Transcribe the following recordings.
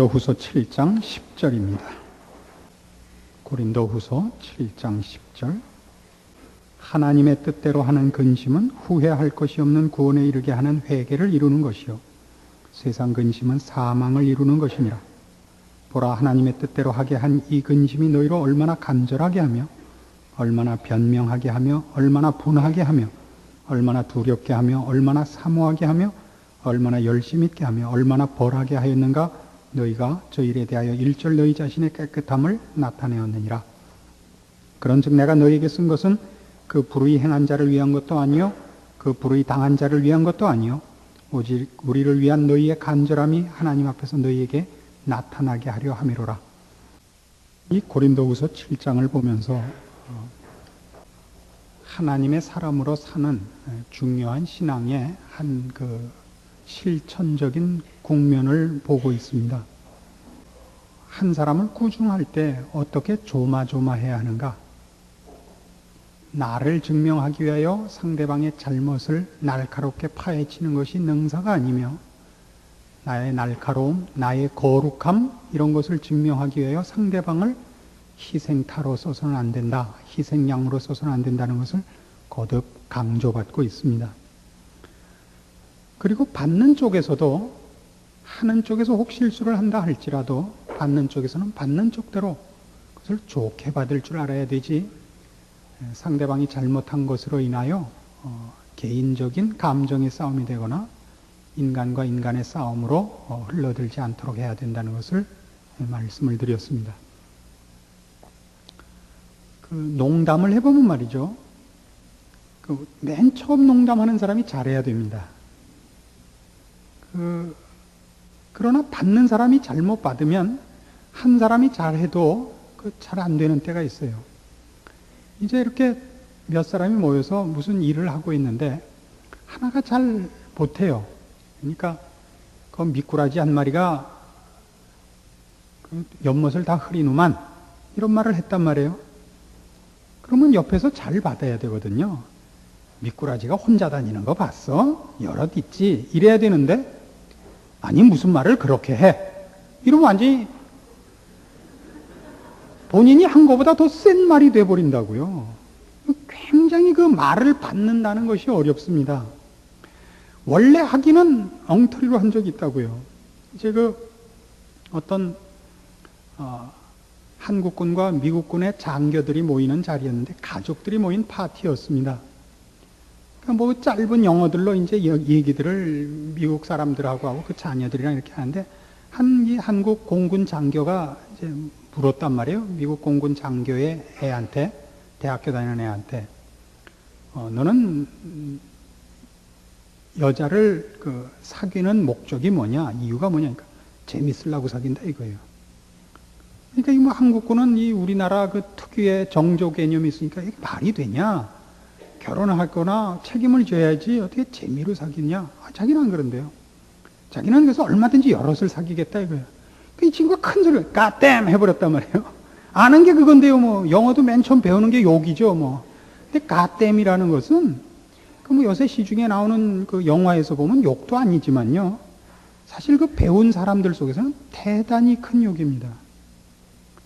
고린도후서 7장 10절입니다. 고린도 후서 7장 10절 하나님의 뜻대로 하는 근심은 후회할 것이 없는 구원에 이르게 하는 회개를 이루는 것이요 세상 근심은 사망을 이루는 것이니라. 보라 하나님의 뜻대로 하게 한 이 근심이 너희로 얼마나 간절하게 하며 얼마나 변명하게 하며 얼마나 분하게 하며 얼마나 두렵게 하며 얼마나 사모하게 하며 얼마나 열심 있게 하며 얼마나 벌하게 하였는가 너희가 저 일에 대하여 일절 너희 자신의 깨끗함을 나타내었느니라. 그런즉 내가 너희에게 쓴 것은 그 불의 행한 자를 위한 것도 아니요 그 불의 당한 자를 위한 것도 아니요 오직 우리를 위한 너희의 간절함이 하나님 앞에서 너희에게 나타나게 하려 함이로라. 이 고린도후서 7장을 보면서 어, 하나님의 사람으로 사는 중요한 신앙의 한 그 실천적인 국면을 보고 있습니다. 한 사람을 꾸중할 때 어떻게 조마조마해야 하는가? 나를 증명하기 위하여 상대방의 잘못을 날카롭게 파헤치는 것이 능사가 아니며 나의 날카로움, 나의 거룩함 이런 것을 증명하기 위하여 상대방을 희생타로 써서는 안 된다. 희생양으로 써서는 안 된다는 것을 거듭 강조받고 있습니다. 그리고 받는 쪽에서도 하는 쪽에서 혹 실수를 한다 할지라도 받는 쪽에서는 받는 쪽대로 그것을 좋게 받을 줄 알아야 되지 상대방이 잘못한 것으로 인하여 어, 개인적인 감정의 싸움이 되거나 인간과 인간의 싸움으로 어, 흘러들지 않도록 해야 된다는 것을 말씀을 드렸습니다. 그 농담을 해보면 말이죠. 그 맨 처음 농담하는 사람이 잘해야 됩니다. 그, 그러나 받는 사람이 잘못 받으면 한 사람이 잘해도 그 잘 안 되는 때가 있어요. 이제 이렇게 몇 사람이 모여서 무슨 일을 하고 있는데 하나가 잘 못해요. 그러니까 그 미꾸라지 한 마리가 그 연못을 다 흐리누만 이런 말을 했단 말이에요. 그러면 옆에서 잘 받아야 되거든요. 미꾸라지가 혼자 다니는 거 봤어? 여럿 있지. 이래야 되는데 아니 무슨 말을 그렇게 해? 이러면 완전히 본인이 한 것보다 더 센 말이 돼버린다고요. 굉장히 그 말을 받는다는 것이 어렵습니다. 원래 하기는 엉터리로 한 적이 있다고요. 이제 그 어떤 어, 한국군과 미국군의 장교들이 모이는 자리였는데 가족들이 모인 파티였습니다. 뭐 짧은 영어들로 이제 얘기들을 미국 사람들하고 하고 그 자녀들이랑 이렇게 하는데 한 이 한국 공군 장교가 이제 물었단 말이에요. 미국 공군 장교의 애한테 대학교 다니는 애한테 어, 너는 여자를 그 사귀는 목적이 뭐냐 이유가 뭐냐니까 재밌으려고 사귄다 이거예요. 그러니까 이 뭐 한국군은 이 우리나라 그 특유의 정조 개념이 있으니까 이게 말이 되냐? 결혼을 할 거나 책임을 져야지 어떻게 재미로 사귀냐? 아, 자기는 안 그런데요. 자기는 그래서 얼마든지 여럿을 사귀겠다 이거예요. 그 친구가 큰 소리를 까땜 해버렸단 말이에요. 아는 게 그건데요. 뭐 영어도 맨 처음 배우는 게 욕이죠. 뭐. 근데 까땜이라는 것은 그 뭐 요새 시중에 나오는 그 영화에서 보면 욕도 아니지만요. 사실 그 배운 사람들 속에서는 대단히 큰 욕입니다.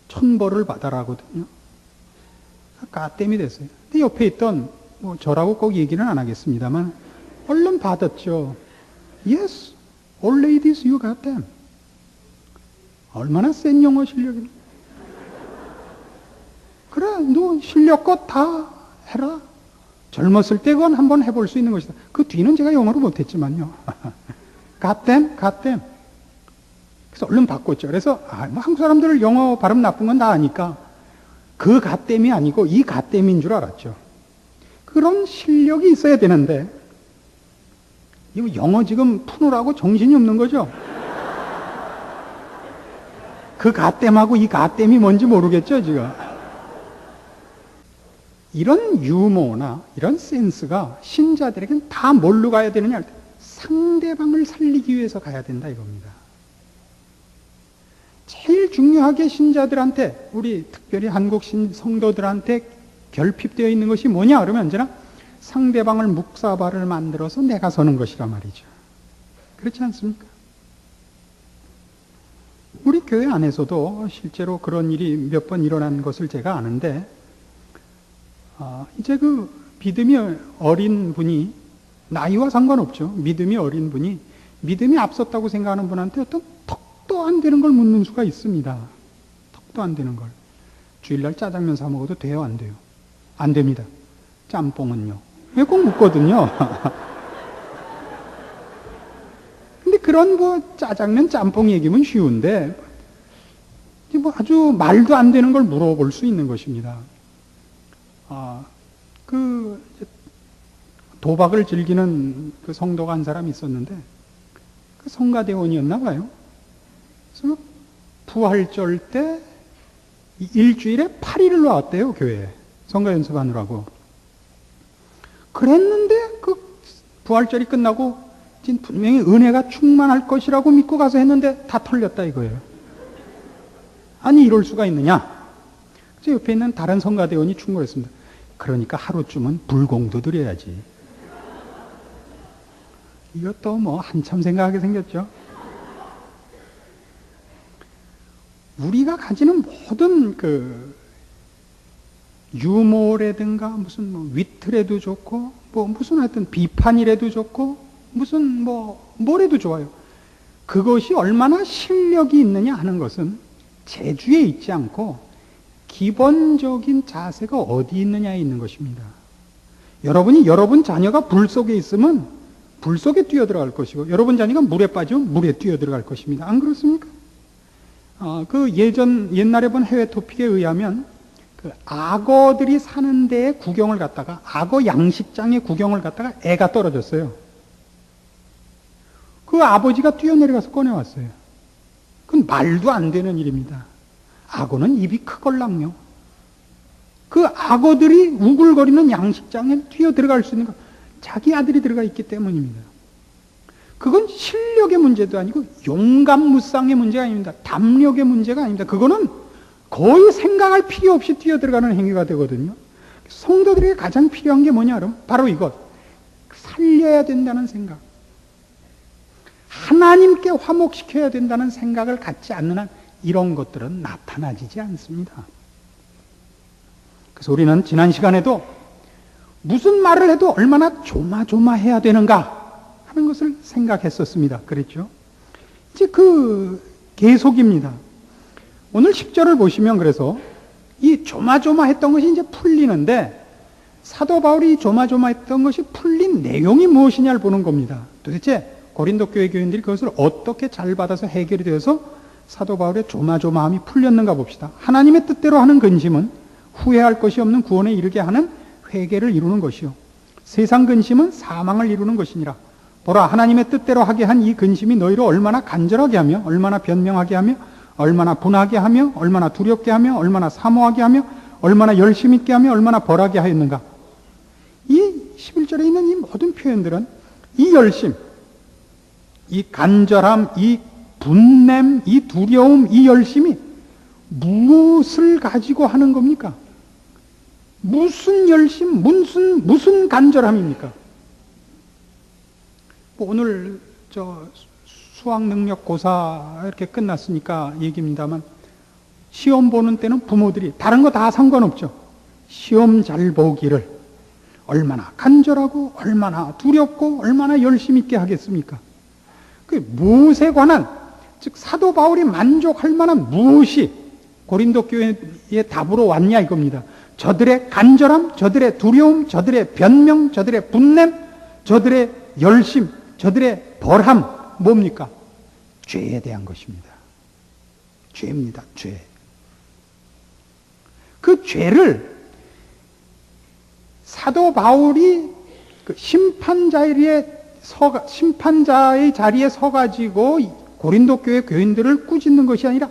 천벌을 받아라거든요. 까땜이 됐어요. 근데 옆에 있던 뭐 저라고 꼭 얘기는 안 하겠습니다만 얼른 받았죠. Yes, all ladies, you got them. 얼마나 센 영어 실력입니까? 그래, 너 실력껏 다 해라. 젊었을 때 그건 한번 해볼 수 있는 것이다. 그 뒤는 제가 영어를 못했지만요. got them, got them. 그래서 얼른 바꿨죠. 그래서 아, 뭐 한국 사람들 영어 발음 나쁜 건 다 아니까 그 갓댐이 아니고 이 갓댐인 줄 알았죠. 그런 실력이 있어야 되는데 이거 영어 지금 푸느라고 정신이 없는 거죠. 그 갓댐하고 이 갓댐이 뭔지 모르겠죠, 지금. 이런 유머나 이런 센스가 신자들에게는 다 뭘로 가야 되느냐 할때 상대방을 살리기 위해서 가야 된다 이겁니다. 제일 중요하게 신자들한테 우리 특별히 한국 신 성도들한테 결핍되어 있는 것이 뭐냐 그러면 언제나 상대방을 묵사발을 만들어서 내가 서는 것이란 말이죠. 그렇지 않습니까? 우리 교회 안에서도 실제로 그런 일이 몇 번 일어난 것을 제가 아는데, 아, 이제 그 믿음이 어린 분이, 나이와 상관없죠. 믿음이 어린 분이, 믿음이 앞섰다고 생각하는 분한테 어떤 턱도 안 되는 걸 묻는 수가 있습니다. 턱도 안 되는 걸. 주일날 짜장면 사 먹어도 돼요, 안 돼요? 안 됩니다. 짬뽕은요. 왜 꼭 묻거든요. 근데 그런 뭐 짜장면 짬뽕 얘기면 쉬운데, 뭐 아주 말도 안 되는 걸 물어볼 수 있는 것입니다. 아, 그, 도박을 즐기는 그 성도가 한 사람이 있었는데, 그 성가대원이었나 봐요. 그래서 부활절 때 일주일에 8일을 나왔대요, 교회에. 성가 연습하느라고. 그랬는데 그 부활절이 끝나고 분명히 은혜가 충만할 것이라고 믿고 가서 했는데 다 털렸다 이거예요. 아니 이럴 수가 있느냐? 그래서 옆에 있는 다른 성가대원이 충고했습니다. 그러니까 하루쯤은 불공도 드려야지. 이것도 뭐 한참 생각하게 생겼죠. 우리가 가지는 모든 그 유머라든가 무슨 뭐 위트라도 좋고 뭐 무슨 하여튼 비판이라도 좋고 무슨 뭐 뭐래도 좋아요. 그것이 얼마나 실력이 있느냐 하는 것은 재주에 있지 않고 기본적인 자세가 어디 있느냐에 있는 것입니다. 여러분이 여러분 자녀가 불 속에 있으면 불 속에 뛰어들어갈 것이고 여러분 자녀가 물에 빠지면 물에 뛰어들어갈 것입니다. 안 그렇습니까? 어, 그 예전 옛날에 본 해외 토픽에 의하면 그 악어들이 사는 데에 구경을 갔다가 악어 양식장에 구경을 갔다가 애가 떨어졌어요. 그 아버지가 뛰어내려가서 꺼내왔어요. 그건 말도 안 되는 일입니다. 악어는 입이 크걸랑요. 그 악어들이 우글거리는 양식장에 뛰어 들어갈 수 있는 거 자기 아들이 들어가 있기 때문입니다. 그건 실력의 문제도 아니고 용감 무쌍의 문제가 아닙니다. 담력의 문제가 아닙니다. 그거는 거의 생각할 필요 없이 뛰어 들어가는 행위가 되거든요. 성도들에게 가장 필요한 게 뭐냐, 그럼? 바로 이것. 살려야 된다는 생각. 하나님께 화목시켜야 된다는 생각을 갖지 않는 한 이런 것들은 나타나지지 않습니다. 그래서 우리는 지난 시간에도 무슨 말을 해도 얼마나 조마조마해야 되는가 하는 것을 생각했었습니다. 그랬죠? 이제 그 계속입니다. 오늘 10절을 보시면 그래서 이 조마조마했던 것이 이제 풀리는데 사도 바울이 조마조마했던 것이 풀린 내용이 무엇이냐를 보는 겁니다. 도대체 고린도 교회 교인들이 그것을 어떻게 잘 받아서 해결이 되어서 사도 바울의 조마조마함이 풀렸는가 봅시다. 하나님의 뜻대로 하는 근심은 후회할 것이 없는 구원에 이르게 하는 회개를 이루는 것이요. 세상 근심은 사망을 이루는 것이니라. 보라 하나님의 뜻대로 하게 한 이 근심이 너희를 얼마나 간절하게 하며 얼마나 변명하게 하며 얼마나 분하게 하며 얼마나 두렵게 하며 얼마나 사모하게 하며 얼마나 열심 있게 하며 얼마나 벌하게 하였는가. 이 11절에 있는 이 모든 표현들은 이 열심, 이 간절함, 이 분냄, 이 두려움, 이 열심이 무엇을 가지고 하는 겁니까? 무슨 열심, 무슨, 무슨 간절함입니까? 뭐 오늘 저 수학 능력 고사 이렇게 끝났으니까 얘기입니다만 시험 보는 때는 부모들이 다른 거 다 상관없죠. 시험 잘 보기를 얼마나 간절하고 얼마나 두렵고 얼마나 열심 있게 하겠습니까? 그 무엇에 관한 즉 사도 바울이 만족할 만한 무엇이 고린도 교회의 답으로 왔냐 이겁니다. 저들의 간절함, 저들의 두려움, 저들의 변명, 저들의 분냄, 저들의 열심, 저들의 벌함 뭡니까? 죄에 대한 것입니다. 죄입니다. 죄. 그 죄를 사도 바울이 그 심판자의 서 심판자의 자리에 서가지고 고린도 교회 교인들을 꾸짖는 것이 아니라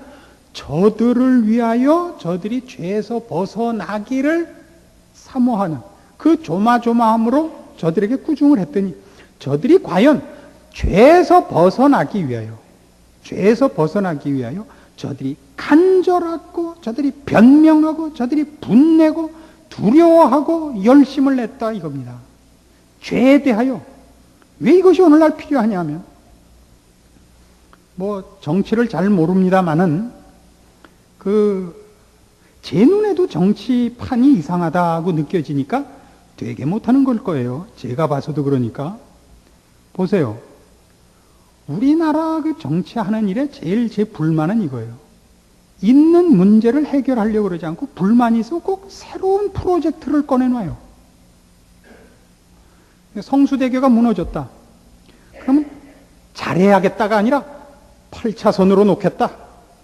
저들을 위하여 저들이 죄에서 벗어나기를 사모하는 그 조마조마함으로 저들에게 꾸중을 했더니 저들이 과연 죄에서 벗어나기 위하여 죄에서 벗어나기 위하여 저들이 간절하고 저들이 변명하고 저들이 분내고 두려워하고 열심을 냈다 이겁니다. 죄에 대하여 왜 이것이 오늘날 필요하냐면 뭐 정치를 잘 모릅니다마는 그제 눈에도 정치판이 이상하다고 느껴지니까 되게 못하는 걸 거예요. 제가 봐서도 그러니까 보세요. 우리나라 그 정치하는 일에 제일 제 불만은 이거예요. 있는 문제를 해결하려고 그러지 않고 불만이 있으면 꼭 새로운 프로젝트를 꺼내놔요. 성수대교가 무너졌다. 그러면 잘해야겠다가 아니라 8차선으로 놓겠다.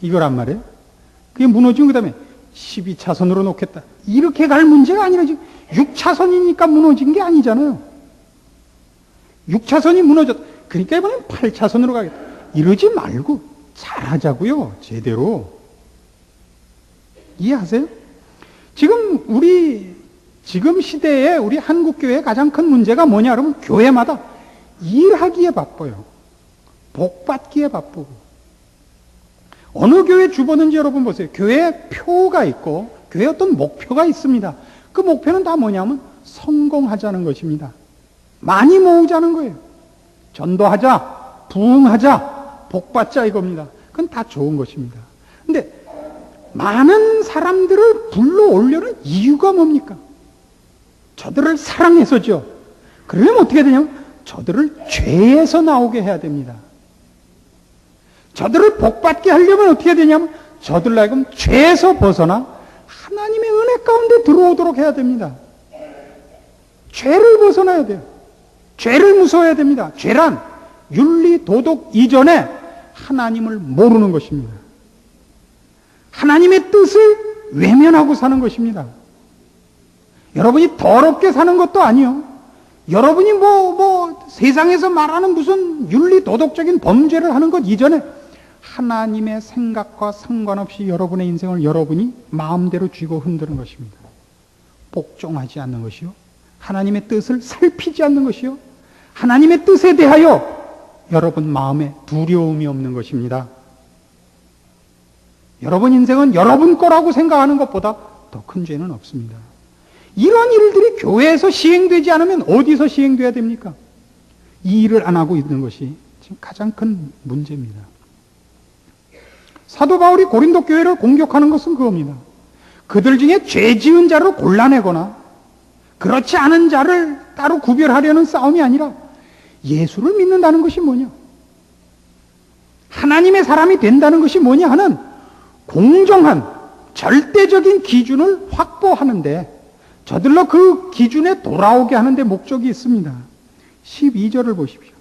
이거란 말이에요. 그게 무너지고 그 다음에 12차선으로 놓겠다. 이렇게 갈 문제가 아니라 지금 6차선이니까 무너진 게 아니잖아요. 6차선이 무너졌다. 그러니까 이번엔 8차선으로 가겠다. 이러지 말고 잘하자고요. 제대로. 이해하세요? 지금 우리 지금 시대에 우리 한국 교회의 가장 큰 문제가 뭐냐 그러면 교회마다 일하기에 바빠요. 복 받기에 바쁘고. 어느 교회 주보는지 여러분 보세요. 교회 표가 있고 교회 어떤 목표가 있습니다. 그 목표는 다 뭐냐면 성공하자는 것입니다. 많이 모으자는 거예요. 전도하자, 부흥하자, 복받자 이겁니다. 그건 다 좋은 것입니다. 근데 많은 사람들을 불러올려는 이유가 뭡니까? 저들을 사랑해서죠. 그러면 어떻게 되냐면 저들을 죄에서 나오게 해야 됩니다. 저들을 복받게 하려면 어떻게 되냐면 저들 하여금 죄에서 벗어나 하나님의 은혜 가운데 들어오도록 해야 됩니다. 죄를 벗어나야 돼요. 죄를 무서워해야 됩니다. 죄란 윤리 도덕 이전에 하나님을 모르는 것입니다. 하나님의 뜻을 외면하고 사는 것입니다. 여러분이 더럽게 사는 것도 아니요. 여러분이 뭐, 뭐, 세상에서 말하는 무슨 윤리 도덕적인 범죄를 하는 것 이전에 하나님의 생각과 상관없이 여러분의 인생을 여러분이 마음대로 쥐고 흔드는 것입니다. 복종하지 않는 것이요. 하나님의 뜻을 살피지 않는 것이요. 하나님의 뜻에 대하여 여러분 마음에 두려움이 없는 것입니다. 여러분 인생은 여러분 거라고 생각하는 것보다 더 큰 죄는 없습니다. 이런 일들이 교회에서 시행되지 않으면 어디서 시행돼야 됩니까? 이 일을 안 하고 있는 것이 지금 가장 큰 문제입니다. 사도 바울이 고린도 교회를 공격하는 것은 그겁니다. 그들 중에 죄 지은 자를 골라내거나 그렇지 않은 자를 따로 구별하려는 싸움이 아니라 예수를 믿는다는 것이 뭐냐? 하나님의 사람이 된다는 것이 뭐냐 하는 공정한 절대적인 기준을 확보하는데 저들로 그 기준에 돌아오게 하는데 목적이 있습니다. 12절을 보십시오.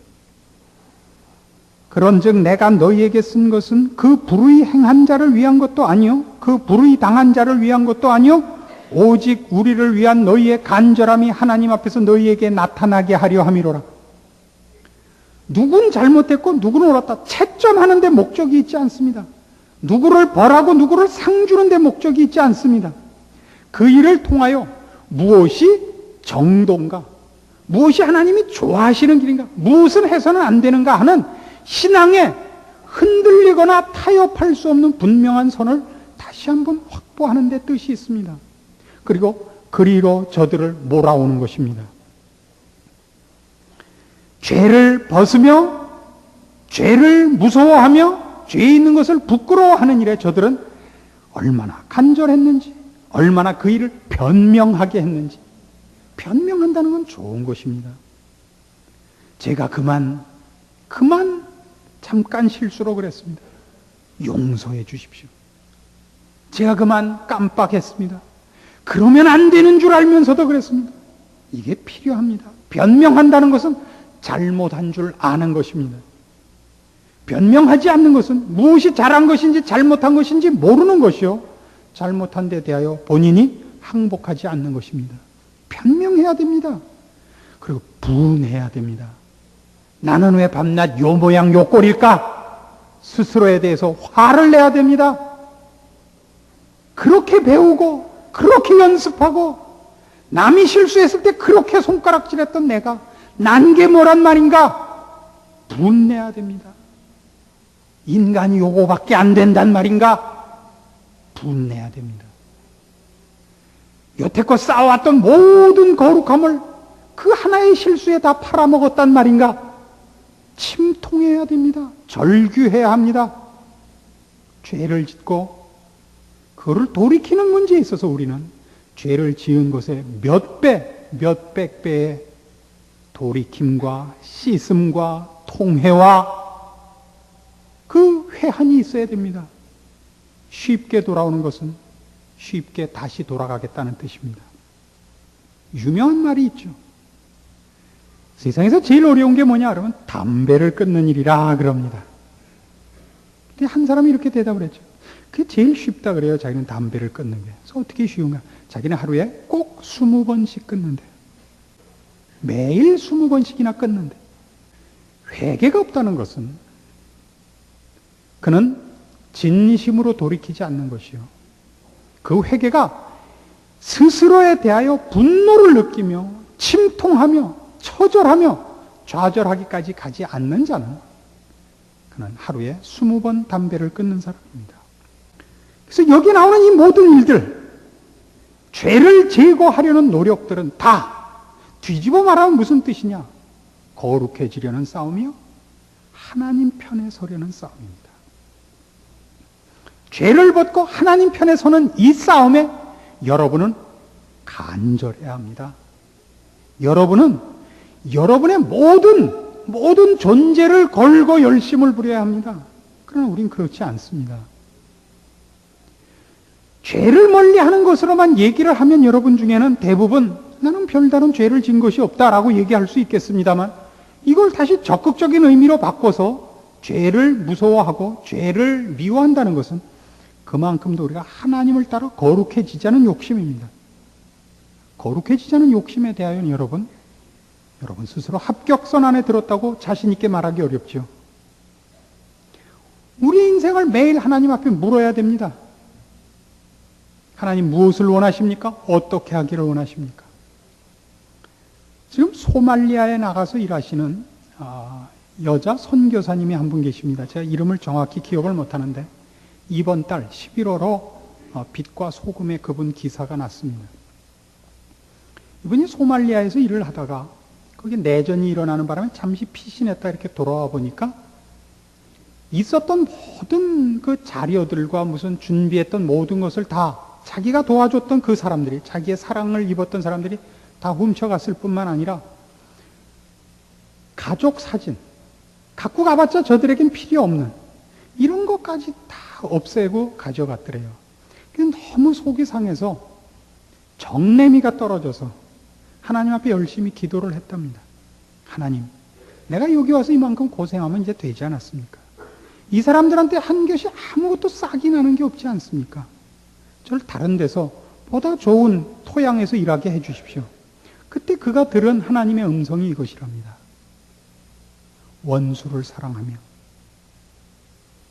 그런즉 내가 너희에게 쓴 것은 그 불의 행한 자를 위한 것도 아니요 그 불의 당한 자를 위한 것도 아니요 오직 우리를 위한 너희의 간절함이 하나님 앞에서 너희에게 나타나게 하려 함이로라. 누군 잘못했고 누구는 옳았다. 채점하는 데 목적이 있지 않습니다. 누구를 벌하고 누구를 상 주는 데 목적이 있지 않습니다. 그 일을 통하여 무엇이 정도인가? 무엇이 하나님이 좋아하시는 길인가? 무엇을 해서는 안 되는가 하는 신앙에 흔들리거나 타협할 수 없는 분명한 선을 다시 한번 확보하는 데 뜻이 있습니다. 그리고 그리로 저들을 몰아오는 것입니다. 죄를 벗으며 죄를 무서워하며 죄 있는 것을 부끄러워하는 일에 저들은 얼마나 간절했는지 얼마나 그 일을 변명하게 했는지 변명한다는 건 좋은 것입니다. 제가 그만 그만 잠깐 실수로 그랬습니다. 용서해 주십시오. 제가 그만 깜빡했습니다. 그러면 안 되는 줄 알면서도 그랬습니다. 이게 필요합니다. 변명한다는 것은 잘못한 줄 아는 것입니다. 변명하지 않는 것은 무엇이 잘한 것인지 잘못한 것인지 모르는 것이요. 잘못한 데 대하여 본인이 항복하지 않는 것입니다. 변명해야 됩니다. 그리고 분해야 됩니다. 나는 왜 밤낮 요 모양 요 꼴일까? 스스로에 대해서 화를 내야 됩니다. 그렇게 배우고, 그렇게 연습하고, 남이 실수했을 때 그렇게 손가락질했던 내가 난 게 뭐란 말인가? 분내야 됩니다. 인간이 요거밖에 안 된단 말인가? 분내야 됩니다. 여태껏 쌓아왔던 모든 거룩함을 그 하나의 실수에 다 팔아먹었단 말인가? 침통해야 됩니다. 절규해야 합니다. 죄를 짓고 그를 돌이키는 문제에 있어서 우리는 죄를 지은 것에 몇 배, 몇백 배의 돌이킴과 씻음과 통회와 그 회한이 있어야 됩니다. 쉽게 돌아오는 것은 쉽게 다시 돌아가겠다는 뜻입니다. 유명한 말이 있죠. 세상에서 제일 어려운 게 뭐냐 그러면 담배를 끊는 일이라 그럽니다. 근데 한 사람이 이렇게 대답을 했죠. 그게 제일 쉽다 그래요. 자기는 담배를 끊는 게. 그래서 어떻게 쉬운가? 자기는 하루에 꼭 20번씩 끊는데. 매일 20번씩이나 끊는데. 회개가 없다는 것은 그는 진심으로 돌이키지 않는 것이요. 그 회개가 스스로에 대하여 분노를 느끼며 침통하며 처절하며 좌절하기까지 가지 않는 자는 그는 하루에 20번 담배를 끊는 사람입니다. 그래서 여기 나오는 이 모든 일들, 죄를 제거하려는 노력들은 다 뒤집어 말하면 무슨 뜻이냐? 거룩해지려는 싸움이요? 하나님 편에 서려는 싸움입니다. 죄를 벗고 하나님 편에 서는 이 싸움에 여러분은 간절해야 합니다. 여러분은 여러분의 모든 모든 존재를 걸고 열심을 부려야 합니다. 그러나 우린 그렇지 않습니다. 죄를 멀리 하는 것으로만 얘기를 하면 여러분 중에는 대부분 나는 별다른 죄를 진 것이 없다라고 얘기할 수 있겠습니다만 이걸 다시 적극적인 의미로 바꿔서 죄를 무서워하고 죄를 미워한다는 것은 그만큼도 우리가 하나님을 따라 거룩해지자는 욕심입니다. 거룩해지자는 욕심에 대하여는 여러분, 여러분 스스로 합격선 안에 들었다고 자신있게 말하기 어렵죠. 우리 인생을 매일 하나님 앞에 물어야 됩니다. 하나님 무엇을 원하십니까? 어떻게 하기를 원하십니까? 지금 소말리아에 나가서 일하시는 아, 여자 선교사님이 한 분 계십니다. 제가 이름을 정확히 기억을 못하는데 이번 달 11월로 어, 빛과 소금의 그분 기사가 났습니다. 이분이 소말리아에서 일을 하다가 거기 내전이 일어나는 바람에 잠시 피신했다 이렇게 돌아와 보니까 있었던 모든 그 자료들과 무슨 준비했던 모든 것을 다 자기가 도와줬던 그 사람들이 자기의 사랑을 입었던 사람들이 다 훔쳐갔을 뿐만 아니라 가족 사진 갖고 가봤자 저들에겐 필요 없는 이런 것까지 다 없애고 가져갔더래요. 너무 속이 상해서 정내미가 떨어져서 하나님 앞에 열심히 기도를 했답니다. 하나님, 내가 여기 와서 이만큼 고생하면 이제 되지 않았습니까? 이 사람들한테 한 것이 아무것도 싹이 나는 게 없지 않습니까? 저를 다른 데서 보다 좋은 토양에서 일하게 해 주십시오. 그때 그가 들은 하나님의 음성이 이것이랍니다. 원수를 사랑하며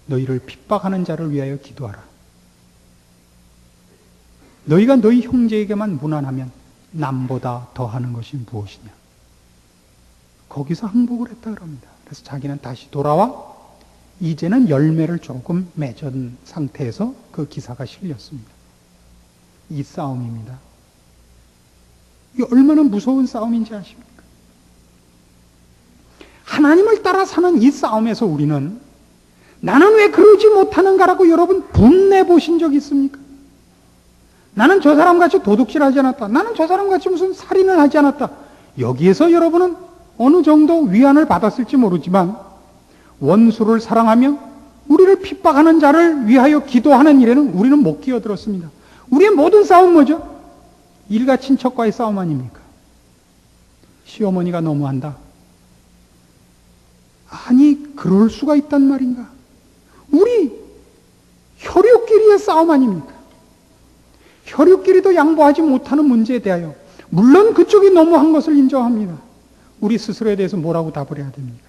너희를 핍박하는 자를 위하여 기도하라. 너희가 너희 형제에게만 무난하면 남보다 더하는 것이 무엇이냐? 거기서 항복을 했다 그럽니다. 그래서 자기는 다시 돌아와 이제는 열매를 조금 맺은 상태에서 그 기사가 실렸습니다. 이 싸움입니다. 이 얼마나 무서운 싸움인지 아십니까? 하나님을 따라 사는 이 싸움에서 우리는 나는 왜 그러지 못하는가라고 여러분 분내 보신 적 있습니까? 나는 저 사람 같이 도둑질 하지 않았다. 나는 저 사람 같이 무슨 살인을 하지 않았다. 여기에서 여러분은 어느 정도 위안을 받았을지 모르지만 원수를 사랑하며 우리를 핍박하는 자를 위하여 기도하는 일에는 우리는 못 끼어들었습니다. 우리의 모든 싸움 뭐죠? 일가 친척과의 싸움 아닙니까? 시어머니가 너무한다. 아니, 그럴 수가 있단 말인가? 우리 혈육끼리의 싸움 아닙니까? 혈육끼리도 양보하지 못하는 문제에 대하여 물론 그쪽이 너무한 것을 인정합니다. 우리 스스로에 대해서 뭐라고 답을 해야 됩니까?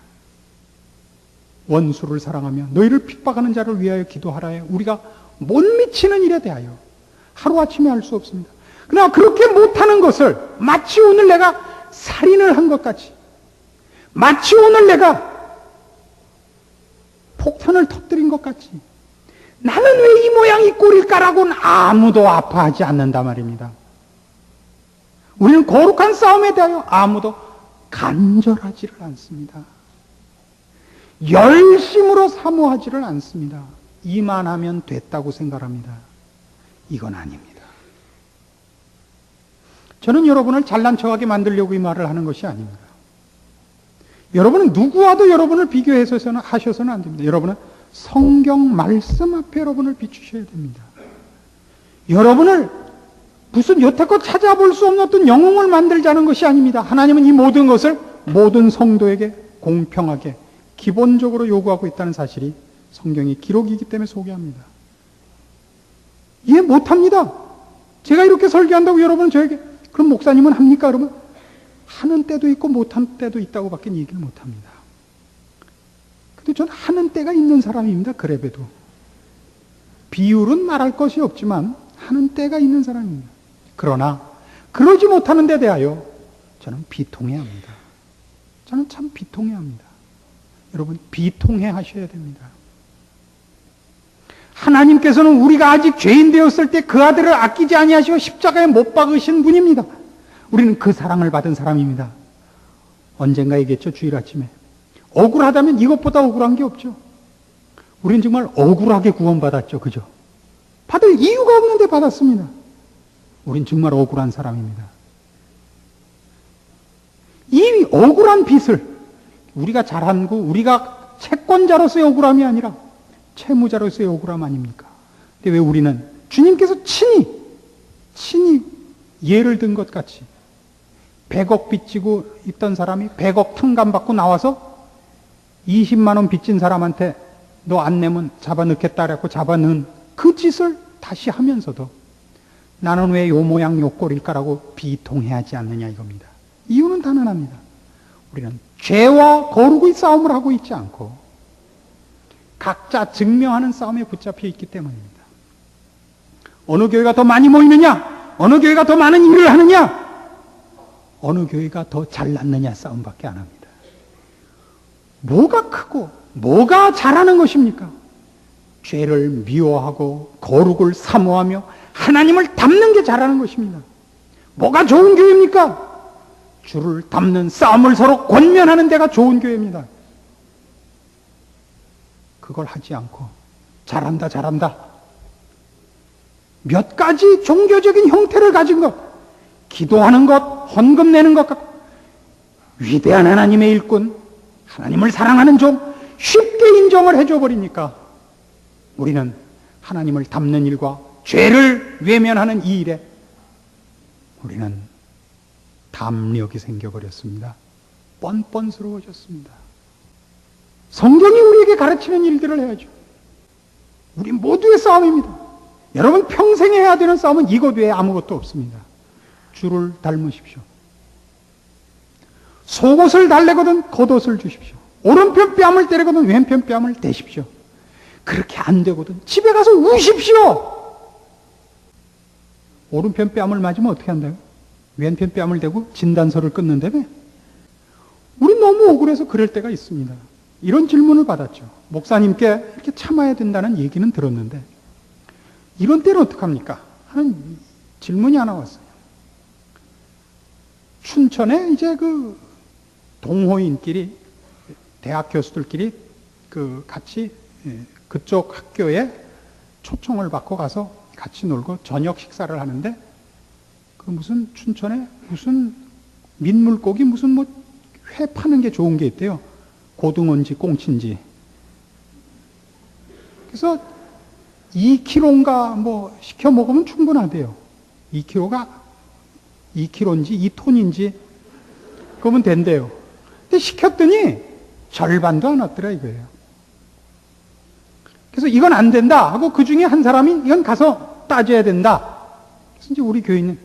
원수를 사랑하며 너희를 핍박하는 자를 위하여 기도하라에 우리가 못 미치는 일에 대하여 하루아침에 할 수 없습니다. 그러나 그렇게 못하는 것을 마치 오늘 내가 살인을 한 것 같이 마치 오늘 내가 폭탄을 터뜨린 것 같이 나는 왜 이 모양이 꼴일까라고는 아무도 아파하지 않는다 말입니다. 우리는 거룩한 싸움에 대하여 아무도 간절하지를 않습니다. 열심으로 사모하지를 않습니다. 이만하면 됐다고 생각합니다. 이건 아닙니다. 저는 여러분을 잘난 척하게 만들려고 이 말을 하는 것이 아닙니다. 여러분은 누구와도 여러분을 비교해서는 하셔서는 안 됩니다. 여러분은 성경 말씀 앞에 여러분을 비추셔야 됩니다. 여러분을 무슨 여태껏 찾아볼 수 없는 어떤 영웅을 만들자는 것이 아닙니다. 하나님은 이 모든 것을 모든 성도에게 공평하게 기본적으로 요구하고 있다는 사실이 성경의 기록이기 때문에 소개합니다. 이해 못합니다. 제가 이렇게 설교한다고 여러분 저에게 그럼 목사님은 합니까? 그러면 하는 때도 있고 못하는 때도 있다고 밖에 얘기를 못합니다. 근데 저는 하는 때가 있는 사람입니다. 그래봬도. 비율은 말할 것이 없지만 하는 때가 있는 사람입니다. 그러나 그러지 못하는 데 대하여 저는 비통해 합니다. 저는 참 비통해 합니다. 여러분 비통해 하셔야 됩니다. 하나님께서는 우리가 아직 죄인 되었을 때 그 아들을 아끼지 아니하시고 십자가에 못 박으신 분입니다. 우리는 그 사랑을 받은 사람입니다. 언젠가 얘기했죠, 주일 아침에. 억울하다면 이것보다 억울한 게 없죠. 우리는 정말 억울하게 구원받았죠, 그죠? 받을 이유가 없는데 받았습니다. 우린 정말 억울한 사람입니다. 이 억울한 빚을 우리가 잘한 거, 우리가 채권자로서의 억울함이 아니라 채무자로서의 억울함 아닙니까? 근데 왜 우리는 주님께서 친히, 친히 예를 든 것 같이 100억 빚지고 있던 사람이 100억 탕감 받고 나와서 20만원 빚진 사람한테 너 안 내면 잡아 넣겠다 그래갖고 잡아 넣은 그 짓을 다시 하면서도 나는 왜 요 모양 요 꼴일까라고 비통해하지 않느냐 이겁니다. 이유는 단언합니다. 우리는 죄와 거룩의 싸움을 하고 있지 않고 각자 증명하는 싸움에 붙잡혀 있기 때문입니다. 어느 교회가 더 많이 모이느냐? 어느 교회가 더 많은 일을 하느냐? 어느 교회가 더 잘났느냐 싸움밖에 안 합니다. 뭐가 크고 뭐가 잘하는 것입니까? 죄를 미워하고 거룩을 사모하며 하나님을 닮는 게 잘하는 것입니다. 뭐가 좋은 교회입니까? 주를 닮는 싸움을 서로 권면하는 데가 좋은 교회입니다. 그걸 하지 않고 잘한다 잘한다 몇 가지 종교적인 형태를 가진 것 기도하는 것 헌금 내는 것 위대한 하나님의 일꾼 하나님을 사랑하는 종 쉽게 인정을 해줘 버리니까 우리는 하나님을 닮는 일과 죄를 외면하는 이 일에 우리는 담력이 생겨버렸습니다. 뻔뻔스러워졌습니다. 성경이 우리에게 가르치는 일들을 해야죠. 우리 모두의 싸움입니다. 여러분 평생에 해야 되는 싸움은 이것 외에 아무것도 없습니다. 주를 닮으십시오. 속옷을 달래거든 겉옷을 주십시오. 오른편 뺨을 때리거든 왼편 뺨을 대십시오. 그렇게 안 되거든 집에 가서 우십시오. 오른편 뺨을 맞으면 어떻게 한다요? 왼편 뺨을 대고 진단서를 끊는다며? 우리 너무 억울해서 그럴 때가 있습니다. 이런 질문을 받았죠. 목사님께 이렇게 참아야 된다는 얘기는 들었는데, 이런 때는 어떡합니까? 하는 질문이 하나 왔어요. 춘천에 이제 그 동호인끼리, 대학 교수들끼리 그 같이 예, 그쪽 학교에 초청을 받고 가서 같이 놀고 저녁 식사를 하는데 그 무슨 춘천에 무슨 민물고기 무슨 뭐 회 파는 게 좋은 게 있대요. 고등어인지 꽁치인지. 그래서 2kg인가 뭐 시켜 먹으면 충분하대요. 2kg가 2kg인지 2톤인지 그러면 된대요. 근데 시켰더니 절반도 안 왔더라 이거예요. 그래서 이건 안 된다 하고 그 중에 한 사람이 이건 가서 따져야 된다. 그래서 이제 우리 교인은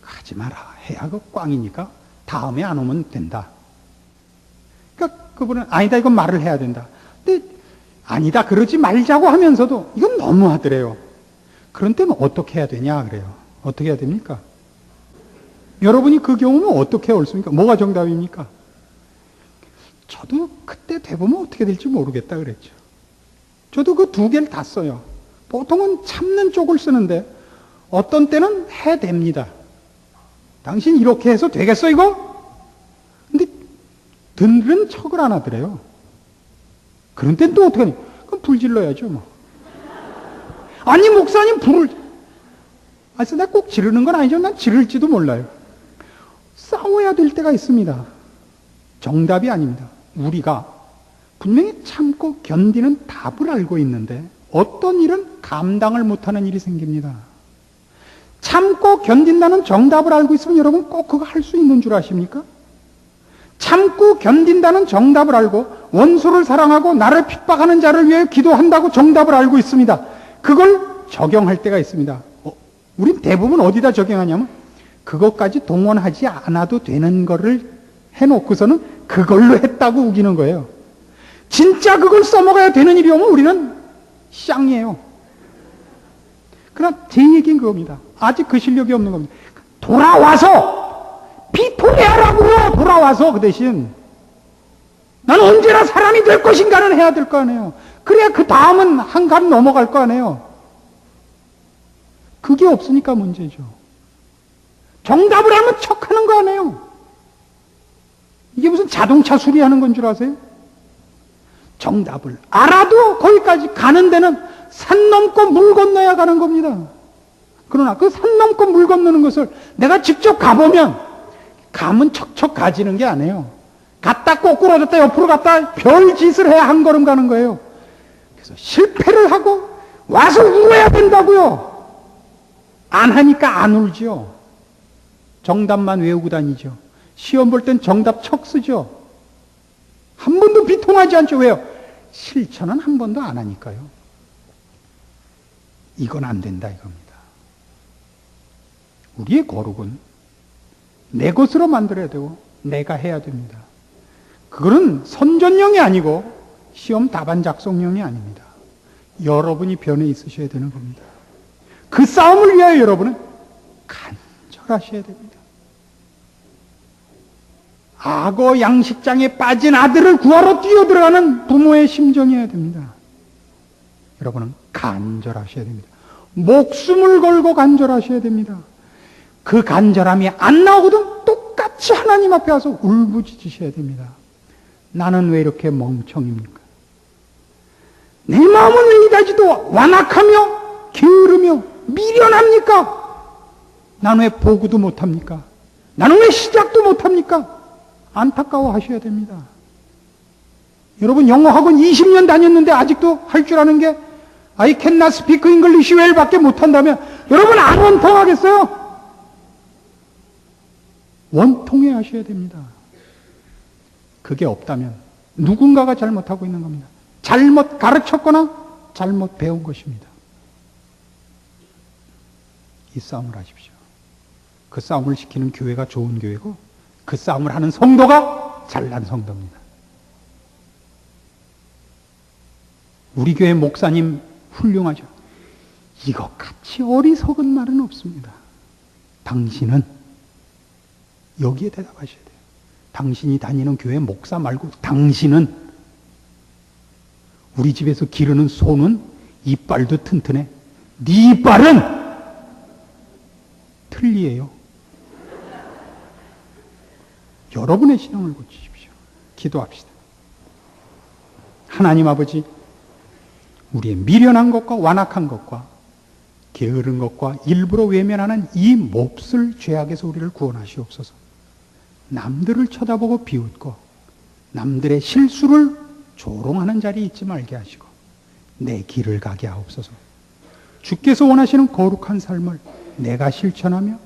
하지 마라. 해야 그 꽝이니까 다음에 안 오면 된다. 그분은 아니다 이건 말을 해야 된다. 근데 아니다 그러지 말자고 하면서도 이건 너무하더래요. 그런 때는 어떻게 해야 되냐 그래요. 어떻게 해야 됩니까? 여러분이 그 경우는 어떻게 옳습니까? 뭐가 정답입니까? 저도 그때 대보면 어떻게 될지 모르겠다 그랬죠. 저도 그 두 개를 다 써요. 보통은 참는 쪽을 쓰는데 어떤 때는 해됩니다. 당신 이렇게 해서 되겠어 이거? 듣는 척을 안 하더래요. 그런 땐 또 어떡하니? 그럼 불 질러야죠, 뭐. 아니, 목사님, 불을. 아, 내가 꼭 지르는 건 아니죠. 난 지를지도 몰라요. 싸워야 될 때가 있습니다. 정답이 아닙니다. 우리가 분명히 참고 견디는 답을 알고 있는데 어떤 일은 감당을 못하는 일이 생깁니다. 참고 견딘다는 정답을 알고 있으면 여러분 꼭 그거 할 수 있는 줄 아십니까? 참고 견딘다는 정답을 알고 원수를 사랑하고 나를 핍박하는 자를 위해 기도한다고 정답을 알고 있습니다. 그걸 적용할 때가 있습니다. 어, 우린 대부분 어디다 적용하냐면 그것까지 동원하지 않아도 되는 거를 해놓고서는 그걸로 했다고 우기는 거예요. 진짜 그걸 써먹어야 되는 일이 오면 우리는 쌍이에요. 그러나 제 얘기는 그겁니다. 아직 그 실력이 없는 겁니다. 돌아와서 비토해하라고요. 돌아와서 그 대신 나는 언제나 사람이 될 것인가는 해야 될 거 아니에요. 그래야 그 다음은 한칸 넘어갈 거 아니에요. 그게 없으니까 문제죠. 정답을 알면 척 하는 거 아니에요. 이게 무슨 자동차 수리하는 건 줄 아세요? 정답을 알아도 거기까지 가는 데는 산 넘고 물 건너야 가는 겁니다. 그러나 그 산 넘고 물 건너는 것을 내가 직접 가보면 감은 척척 가지는 게 아니에요. 갔다 꼬꾸라졌다 옆으로 갔다 별 짓을 해야 한 걸음 가는 거예요. 그래서 실패를 하고 와서 울어야 된다고요. 안 하니까 안 울죠. 정답만 외우고 다니죠. 시험 볼 땐 정답 척 쓰죠. 한 번도 비통하지 않죠. 왜요? 실천은 한 번도 안 하니까요. 이건 안 된다 이겁니다. 우리의 거룩은 내 것으로 만들어야 되고 내가 해야 됩니다. 그거는 선전용이 아니고 시험 답안 작성용이 아닙니다. 여러분이 변해 있으셔야 되는 겁니다. 그 싸움을 위하여 여러분은 간절하셔야 됩니다. 악어 양식장에 빠진 아들을 구하러 뛰어들어가는 부모의 심정이어야 됩니다. 여러분은 간절하셔야 됩니다. 목숨을 걸고 간절하셔야 됩니다. 그 간절함이 안 나오거든 똑같이 하나님 앞에 와서 울부짖으셔야 됩니다. 나는 왜 이렇게 멍청입니까? 내 마음은 왜 이다지도 완악하며 게으르며 미련합니까? 나는 왜 보고도 못합니까? 나는 왜 시작도 못합니까? 안타까워 하셔야 됩니다. 여러분 영어 학원 20년 다녔는데 아직도 할 줄 아는 게 I cannot speak English well 밖에 못한다면 여러분 안 원 통하겠어요? 원통해 하셔야 됩니다. 그게 없다면 누군가가 잘못하고 있는 겁니다. 잘못 가르쳤거나 잘못 배운 것입니다. 이 싸움을 하십시오. 그 싸움을 시키는 교회가 좋은 교회고 그 싸움을 하는 성도가 잘난 성도입니다. 우리 교회 목사님 훌륭하죠. 이것같이 어리석은 말은 없습니다. 당신은 여기에 대답하셔야 돼요. 당신이 다니는 교회 목사 말고 당신은 우리 집에서 기르는 소는 이빨도 튼튼해. 네 이빨은 틀리에요. 여러분의 신앙을 고치십시오. 기도합시다. 하나님 아버지, 우리의 미련한 것과 완악한 것과 게으른 것과 일부러 외면하는 이 몹쓸 죄악에서 우리를 구원하시옵소서. 남들을 쳐다보고 비웃고 남들의 실수를 조롱하는 자리에 있지 말게 하시고 내 길을 가게 하옵소서. 주께서 원하시는 거룩한 삶을 내가 실천하며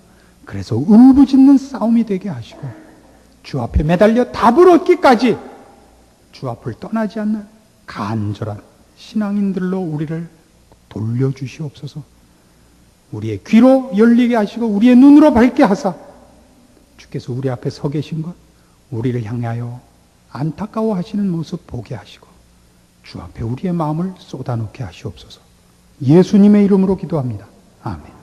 그래서 울부짖는 싸움이 되게 하시고 주 앞에 매달려 답을 얻기까지 주 앞을 떠나지 않는 간절한 신앙인들로 우리를 돌려주시옵소서. 우리의 귀로 열리게 하시고 우리의 눈으로 밝게 하사 주께서 우리 앞에 서 계신 것 우리를 향하여 안타까워 하시는 모습 보게 하시고 주 앞에 우리의 마음을 쏟아놓게 하시옵소서. 예수님의 이름으로 기도합니다. 아멘.